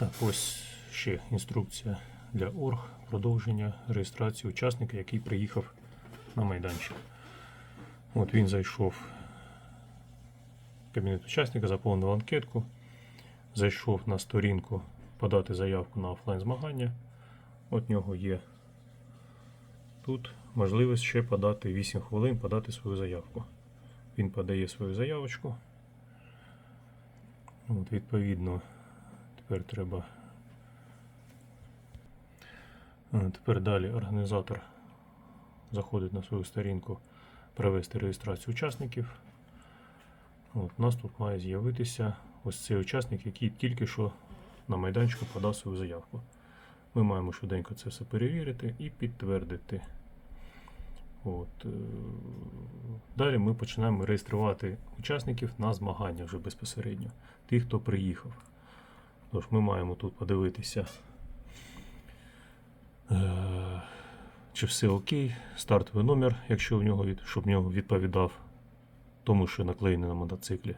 Так, ось ще інструкція для орг продовження реєстрації учасника, який приїхав на майданчик. От він зайшов в кабінет учасника, заповнив анкетку, зайшов на сторінку подати заявку на офлайн змагання. От нього є тут можливість ще подати 8 хвилин, подати свою заявку. Він подає свою заявочку. От, відповідно, тепер треба. Тепер далі організатор заходить на свою сторінку провести реєстрацію учасників. От, у нас тут має з'явитися ось цей учасник, який тільки що на майданчику подав свою заявку. Ми маємо швиденько це все перевірити і підтвердити. От. е, Далі ми починаємо реєструвати учасників на змагання вже безпосередньо, тих, хто приїхав. Тож ми маємо тут подивитися, е, чи все окей, стартовий номер, якщо в нього щоб в нього відповідав тому, що наклеєний на мотоциклі.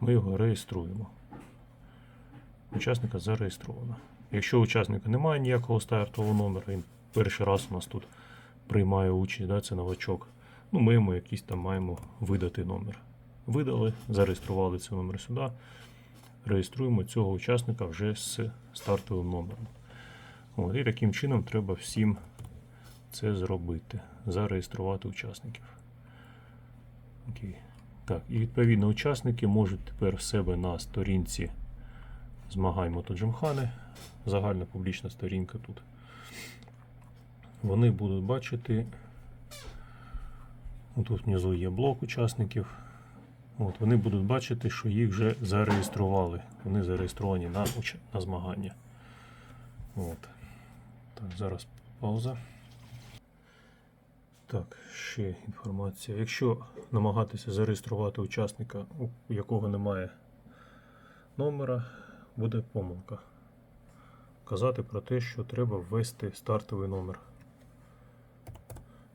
Ми його реєструємо. Учасника зареєстровано. Якщо у учасника немає ніякого стартового номера, він перший раз у нас тут приймає участь, да, це новачок. Ну, ми йому якийсь там маємо видати номер. Видали, зареєстрували цей номер сюди. Реєструємо цього учасника вже з стартовим номером. От, і таким чином треба всім це зробити. Зареєструвати учасників. Окей. Так, і відповідно учасники можуть тепер в себе на сторінці змагань Мотоджимхани, загальна публічна сторінка тут. Вони будуть бачити. Тут внизу є блок учасників. От, вони будуть бачити, що їх вже зареєстрували. Вони зареєстровані на, на змагання. От. Так, зараз пауза. Так, ще інформація. Якщо намагатися зареєструвати учасника, у якого немає номера, буде помилка. Казати про те, що треба ввести стартовий номер.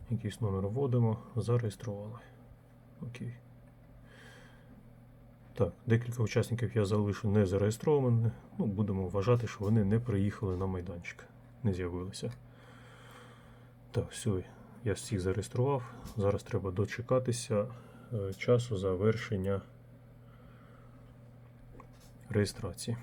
Якийсь номер вводимо, зареєстрували. Окей. Так, декілька учасників я залишу не зареєстрованими. Ну, будемо вважати, що вони не приїхали на майданчик, не з'явилися. Так, все, я всіх зареєстрував. Зараз треба дочекатися е, часу завершення реєстрації.